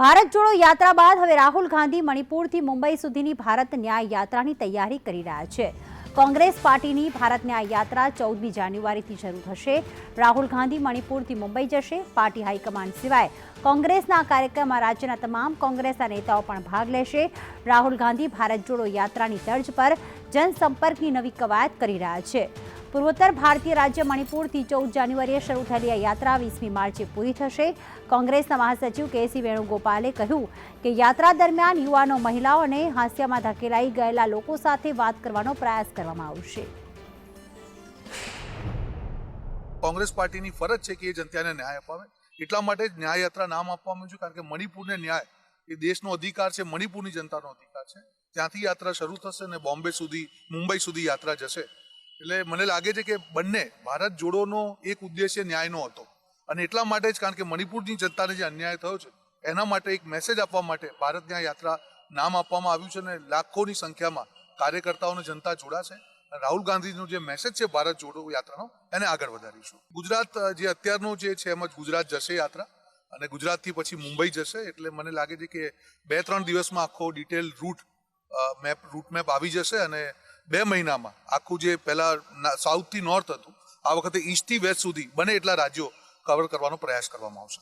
ભારત જોડો યાત્રા બાદ હવે રાહુલ ગાંધી મણિપુરથી મુંબઈ સુધીની ભારત ન્યાય યાત્રાની તૈયારી કરી રહ્યા છે. કોંગ્રેસ પાર્ટીની ભારત ન્યાય યાત્રા ચૌદમી જાન્યુઆરીથી શરૂ થશે. રાહુલ ગાંધી મણિપુરથી મુંબઈ જશે. પાર્ટી હાઈકમાન્ડ સિવાય કોંગ્રેસના કાર્યક્રમમાં રાજ્યના તમામ કોંગ્રેસના નેતાઓ પણ ભાગ લેશે. રાહુલ ગાંધી ભારત જોડો યાત્રાની તર્જ પર જનસંપર્કની નવી કવાયત કરી રહ્યા છે. પૂર્વોત્તર ભારતીય રાજ્ય મણિપુરથી ચૌદ જાન્યુઆરીએ શરૂ થયેલી આ યાત્રા વીસમી માર્ચે પૂરી થશે. કોંગ્રેસના મહાસચિવ કેસી વેણુગોપાલે કહ્યું કે યાત્રા દરમિયાન યુવાનો, મહિલાઓ અને હાસ્યમાં ધકેલાઈ ગયેલા લોકો સાથે વાત કરવાનો પ્રયાસ કરવામાં આવશે. કોંગ્રેસ પાર્ટીની ફરજ છે કે એ જનતાને ન્યાય અપાવે. એટલા માટે જ ન્યાય યાત્રા નામ આપવામાં છું, કારણ કે મણિપુરને ન્યાય એ દેશનો અધિકાર છે, મણિપુરની જનતાનો અધિકાર છે. ત્યાંથી યાત્રા શરૂ થશે અને બોમ્બે સુધી, મુંબઈ સુધી યાત્રા જશે. એટલે મને લાગે છે કે બંને ભારત જોડોનો એક ઉદ્દેશ્ય ન્યાયનો હતો. અને એટલા માટે જ કારણ કે મણિપુરની જનતાને જે અન્યાય થયો છે, એના માટે એક મેસેજ આપવા માટે ભારત ન્યાય યાત્રા નામ આપવામાં આવ્યું છે અને લાખોની સંખ્યામાં કાર્યકર્તાઓને જનતા જોડાશે. રાહુલ ગાંધીનો જે મેસેજ છે ભારત જોડો યાત્રાનો, એને આગળ વધારીશું. ગુજરાત જે અત્યારનું જે છે એમ જ ગુજરાત જશે યાત્રા. અને ગુજરાતથી પછી મુંબઈ જશે, એટલે મને લાગે છે કે બે ત્રણ દિવસમાં આખો detail route map route map આવી જશે અને બે મહિનામાં આખું જે પહેલાં સાઉથથી નોર્થ હતું, આ વખતે ઈસ્ટથી વેસ્ટ સુધી બને એટલા રાજ્યો કવર કરવાનો પ્રયાસ કરવામાં આવશે.